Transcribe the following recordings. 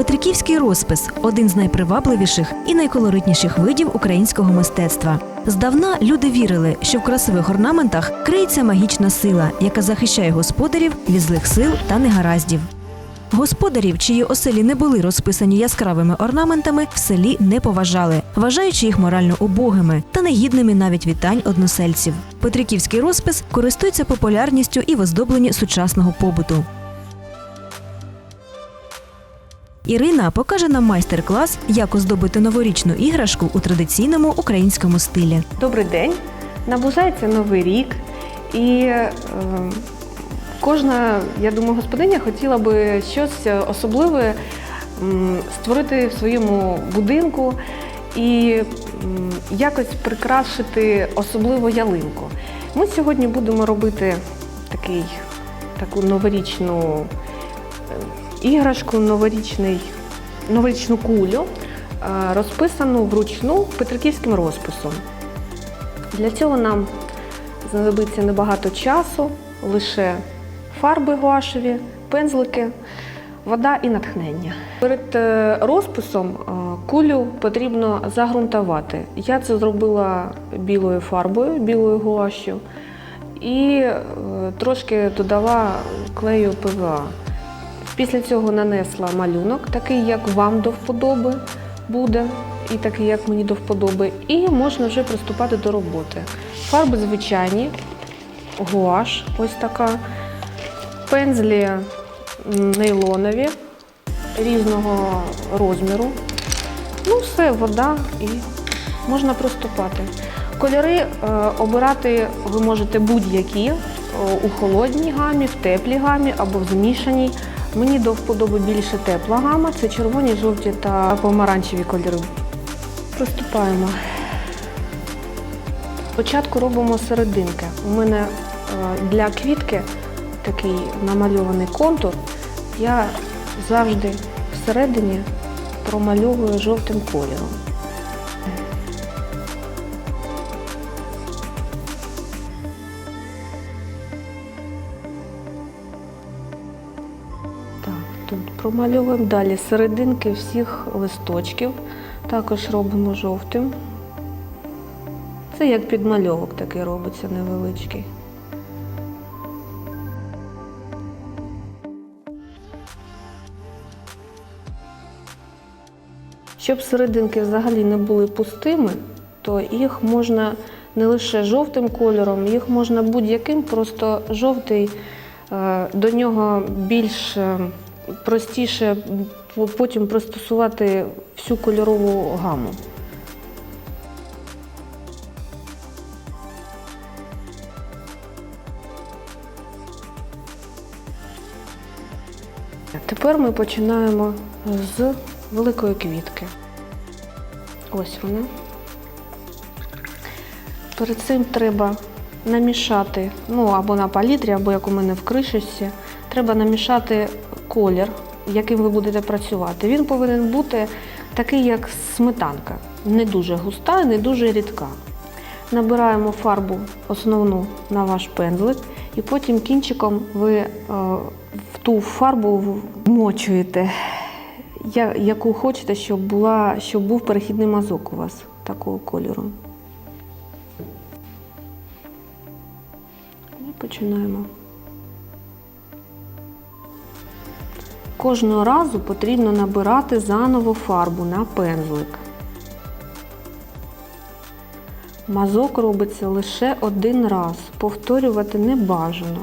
Петриківський розпис один з найпривабливіших і найколоритніших видів українського мистецтва. Здавна люди вірили, що в красивих орнаментах криється магічна сила, яка захищає господарів від злих сил та негараздів. Господарів, чиї оселі не були розписані яскравими орнаментами, в селі не поважали, вважаючи їх морально убогими та негідними навіть вітань односельців. Петриківський розпис користується популярністю і в оздобленні сучасного побуту. Ірина покаже нам майстер-клас, як оздобити новорічну іграшку у традиційному українському стилі. Добрий день. Наближається новий рік, і е, кожна, я думаю, господиня хотіла би щось особливе створити в своєму будинку і якось прикрашити особливо ялинку. Ми сьогодні будемо робити такий, таку новорічну іграшку, новорічний, новорічну кулю, е, розписану вручну петриківським розписом. Для цього нам знадобиться небагато часу, лише фарби гуашеві, пензлики, вода і натхнення. Перед е, розписом е, кулю потрібно загрунтувати. Я це зробила білою фарбою, білою гуашю і трошки додала клею ПВА. Після цього нанесла малюнок, такий, як вам до вподоби буде, і такий, як мені до вподоби, і можна вже приступати до роботи. Фарби звичайні, гуаш, ось така, пензлі нейлонові різного розміру. Ну, все, вода і можна приступати. Кольори е, обирати ви можете будь-які е, у холодній гамі, в теплій гамі або в змішаній. Мені до вподоби більше тепла гама, це червоні, жовті та помаранчеві кольори. Приступаємо. Спочатку робимо серединки. У мене е, для квітки такий намальований контур. Я завжди всередині промальовую жовтим кольором. Промальовуємо далі серединки всіх листочків. Також робимо жовтим. Це як підмальовок такий робиться невеличкий. Щоб серединки взагалі не були пустими, то їх можна не лише жовтим кольором, їх можна будь-яким, просто жовтий е, до нього більш е, простіше потім пристосувати всю кольорову гаму. Тепер ми починаємо з великої квітки. Ось вона. Перед цим треба намішати, ну або на палітрі, або як у мене в кришечці, треба намішати колір, яким ви будете працювати. Він повинен бути такий, як сметанка. Не дуже густа, не дуже рідка. Набираємо фарбу основну на ваш пензлик, і потім кінчиком ви е, в ту фарбу вмочуєте, яку хочете, щоб, була, щоб був перехідний мазок у вас такого кольору. І починаємо. Кожного разу потрібно набирати заново фарбу на пензлик. Мазок робиться лише один раз, повторювати не бажано.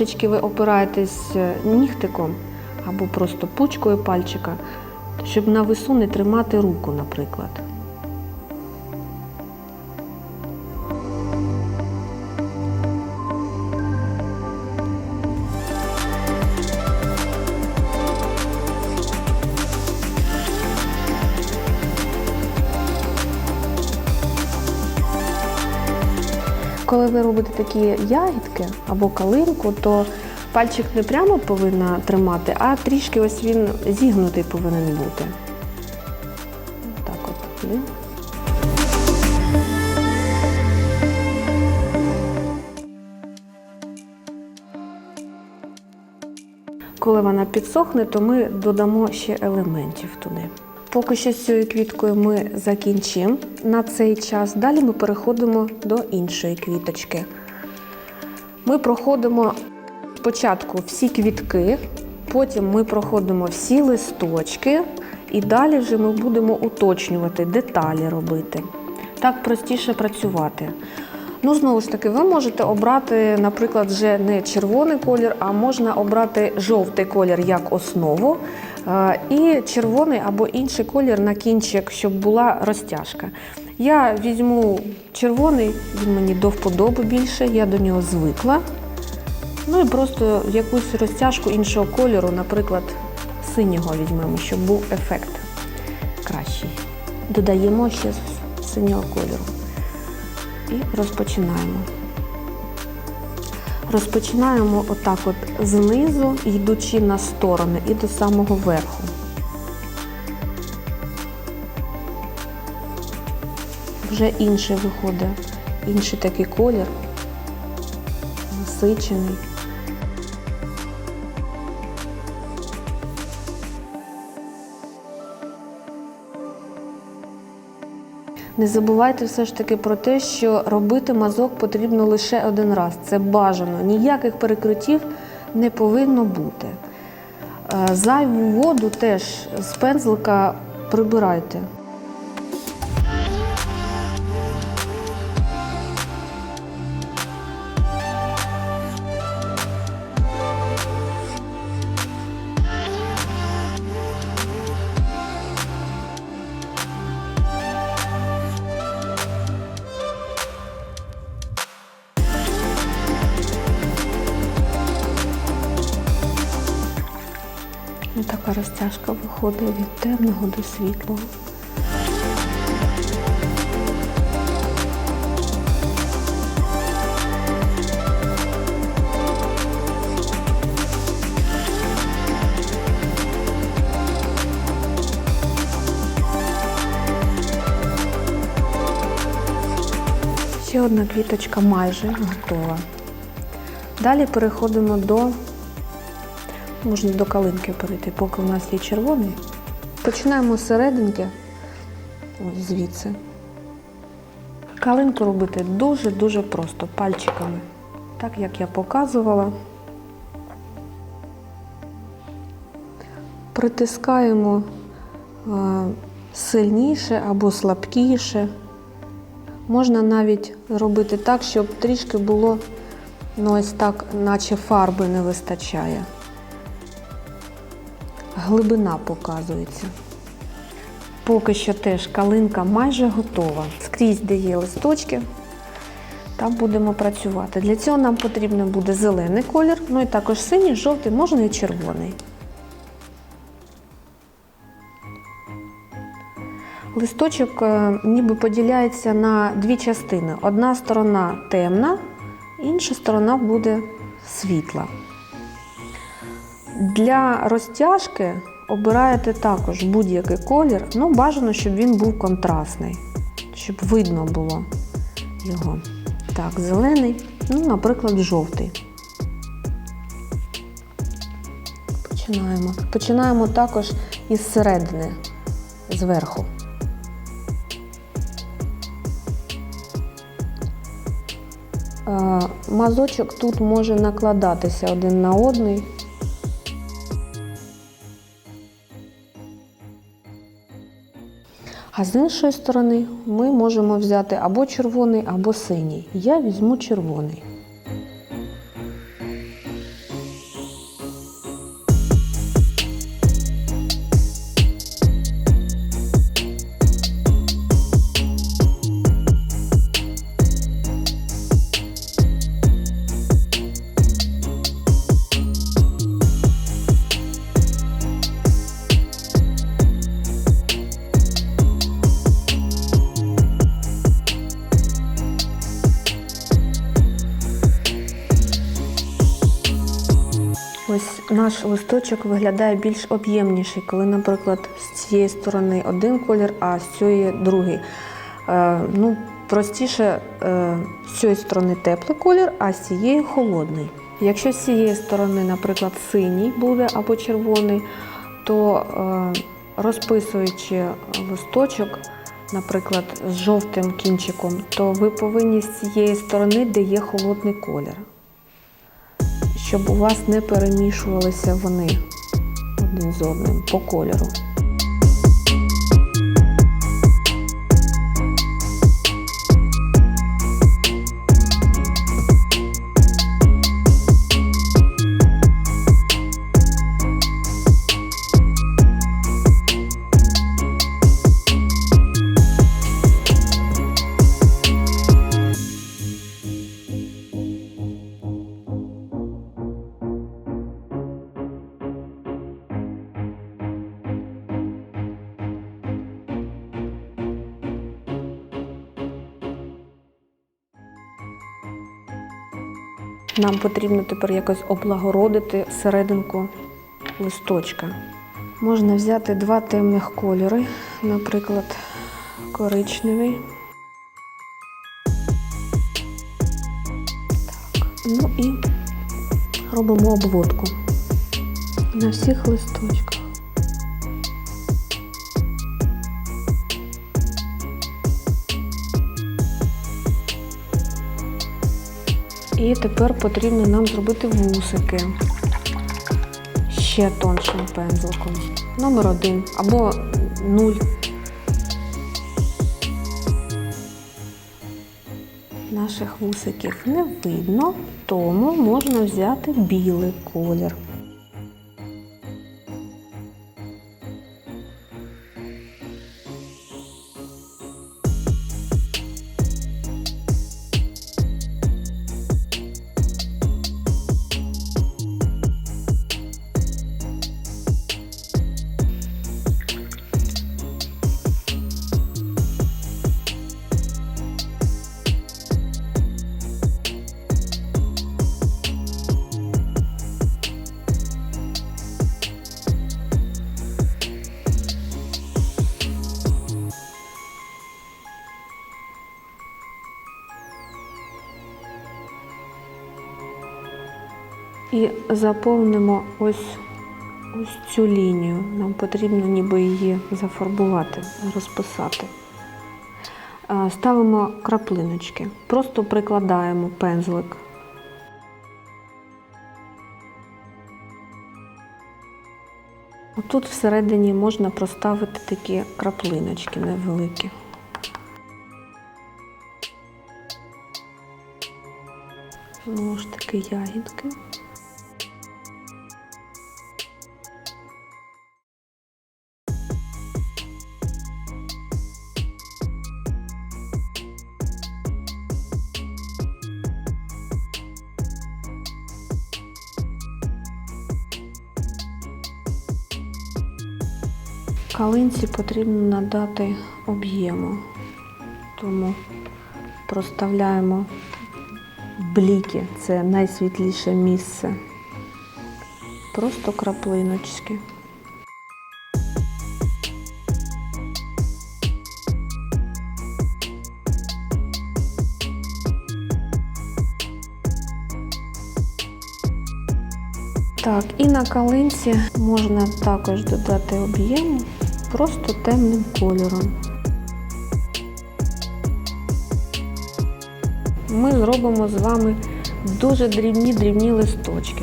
Трішечки ви опираєтесь е, нігтиком або просто пучкою пальчика, щоб на весу не тримати руку, наприклад. Коли ви такі ягідки або калинку, то пальчик не прямо повинна тримати, а трішки ось він зігнутий повинен бути. Так от. Коли вона підсохне, то ми додамо ще елементів туди. Поки що з цією квіткою ми закінчимо на цей час. Далі ми переходимо до іншої квіточки. Ми проходимо спочатку всі квітки, потім ми проходимо всі листочки, і далі вже ми будемо уточнювати, деталі робити. Так простіше працювати. Ну, знову ж таки, ви можете обрати, наприклад, вже не червоний колір, а можна обрати жовтий колір як основу, і червоний або інший колір на кінчик, щоб була розтяжка. Я візьму червоний, він мені до вподоби більше, я до нього звикла. Ну і просто якусь розтяжку іншого кольору, наприклад, синього візьмемо, щоб був ефект кращий. Додаємо ще синього кольору. І розпочинаємо. Розпочинаємо отак от знизу, йдучи на сторони і до самого верху. Вже інший виходить, інший такий колір, насичений. Не забувайте все ж таки про те, що робити мазок потрібно лише один раз. Це бажано. Ніяких перекриттів не повинно бути. Е, Зайву воду теж з пензлика прибирайте. Така розтяжка виходить від темного до світлого. Ще одна квіточка майже готова. Далі переходимо до Можна до калинки перейти, поки у нас є червоний. Починаємо з серединки, ось звідси. Калинку робити дуже-дуже просто, пальчиками. Так як я показувала. Притискаємо е, сильніше або слабкіше. Можна навіть робити так, щоб трішки було, ну ось так, наче фарби не вистачає глибина показується. Поки що теж калинка майже готова. Скрізь, де є листочки, там будемо працювати. Для цього нам потрібен буде зелений колір, ну і також синій, жовтий, можна і червоний. Листочок е, ніби поділяється на дві частини. Одна сторона темна, інша сторона буде світла. Для розтяжки обираєте також будь-який колір, ну бажано, щоб він був контрастний, щоб видно було його. Так, зелений, ну, наприклад, жовтий. Починаємо. Починаємо також із середини, зверху. Е, Мазочок тут може накладатися один на одний. А з іншої сторони ми можемо взяти або червоний, або синій. Я візьму червоний. Наш листочок виглядає більш об'ємніший, коли, наприклад, з цієї сторони один колір, а з цієї другий. Е, ну, простіше, е, з цієї сторони теплий колір, а з цієї холодний. Якщо з цієї сторони, наприклад, синій буде або червоний, то е, розписуючи листочок, наприклад, з жовтим кінчиком, то ви повинні з цієї сторони, де є холодний колір, щоб у вас не перемішувалися вони один з одним по кольору. Нам потрібно тепер якось облагородити серединку листочка. Можна взяти два темних кольори, наприклад, коричневий. Так, ну і робимо обводку на всіх листочках. І тепер потрібно нам зробити вусики ще тоншим пензликом. Номер один або нуль. Наших вусиків не видно, тому можна взяти білий колір. І заповнимо ось, ось цю лінію. Нам потрібно ніби її зафарбувати, розписати. Ставимо краплиночки, просто прикладаємо пензлик. Отут всередині можна проставити такі краплиночки невеликі. Знову ж таки ягідки. Калинці потрібно надати об'єму, тому проставляємо бліки, це найсвітліше місце. Просто краплиночки. Так, і на калинці можна також додати об'єму просто темним кольором. Ми зробимо з вами дуже дрібні-дрібні листочки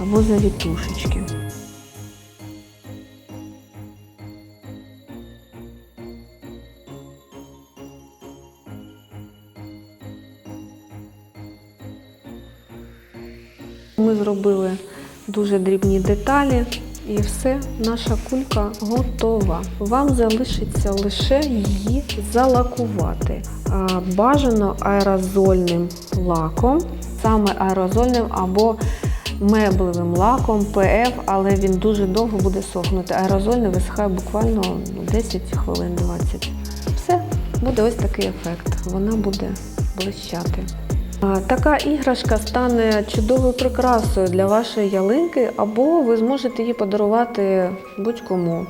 або завітушечки. Ми зробили дуже дрібні деталі і все, наша кулька готова. Вам залишиться лише її залакувати. Бажано аерозольним лаком, саме аерозольним або меблевим лаком ПФ, але він дуже довго буде сохнути. Аерозольний висихає буквально ну, 10 хвилин 20. Все, буде ось такий ефект. Вона буде блищати. Така іграшка стане чудовою прикрасою для вашої ялинки, або ви зможете її подарувати будь-кому.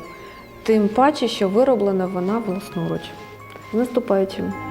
Тим паче, що вироблена вона власноруч. З наступаючим!